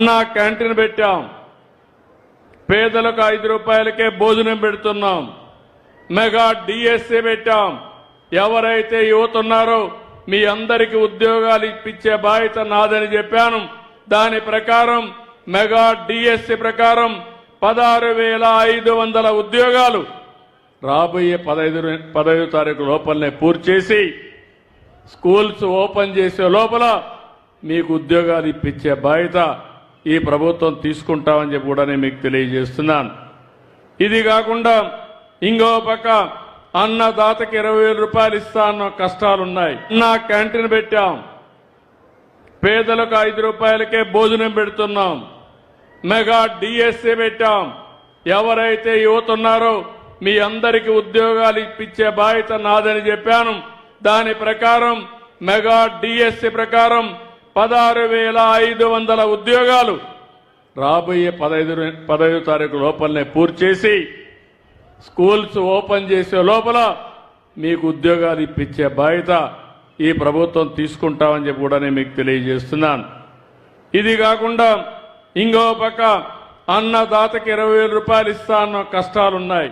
నా క్యాంటీన్ పెట్టాం. పేదలకు ఐదు రూపాయలకే భోజనం పెడుతున్నాం. మెగా డిఎస్సి పెట్టాం. ఎవరైతే యువత ఉన్నారో మీ అందరికి ఉద్యోగాలు ఇప్పించే బాధ్యత నాదని చెప్పాను. దాని ప్రకారం మెగా డిఎస్సి ప్రకారం పదహారు వేల ఐదు వందల ఉద్యోగాలు రాబోయే పదహైదు పదహైదు తారీఖు లోపలనే పూర్తి చేసి స్కూల్స్ ఓపెన్ చేసే లోపల మీకు ఉద్యోగాలు ఇప్పించే బాధ్యత ఈ ప్రభుత్వం తీసుకుంటామని చెప్పి కూడా నేను మీకు తెలియజేస్తున్నాను. ఇది కాకుండా ఇంకో పక్క అన్నదాతకి ఇరవై వేల రూపాయలు ఇస్తా అన్న కష్టాలున్నాయి. నా క్యాంటీన్ పెట్టాం. పేదలకు ఐదు రూపాయలకే భోజనం పెడుతున్నాం. మెగా డిఎస్సీ పెట్టాం. ఎవరైతే యువత ఉన్నారో మీ అందరికి ఉద్యోగాలు ఇప్పించే బాధ్యత నాదని చెప్పాను. దాని ప్రకారం మెగా డిఎస్సి ప్రకారం పదహారు వేల ఐదు వందల ఉద్యోగాలు రాబోయే పదహైదు పదహైదు తారీఖు లోపలనే పూర్తి చేసి స్కూల్స్ ఓపెన్ చేసే లోపల మీకు ఉద్యోగాలు ఇప్పించే బాధ్యత ఈ ప్రభుత్వం తీసుకుంటామని చెప్పి కూడా నేను మీకు తెలియజేస్తున్నాను. ఇది కాకుండా ఇంకో పక్క అన్నదాతకి ఇరవై వేల రూపాయలు ఇస్తా అన్న కష్టాలున్నాయి.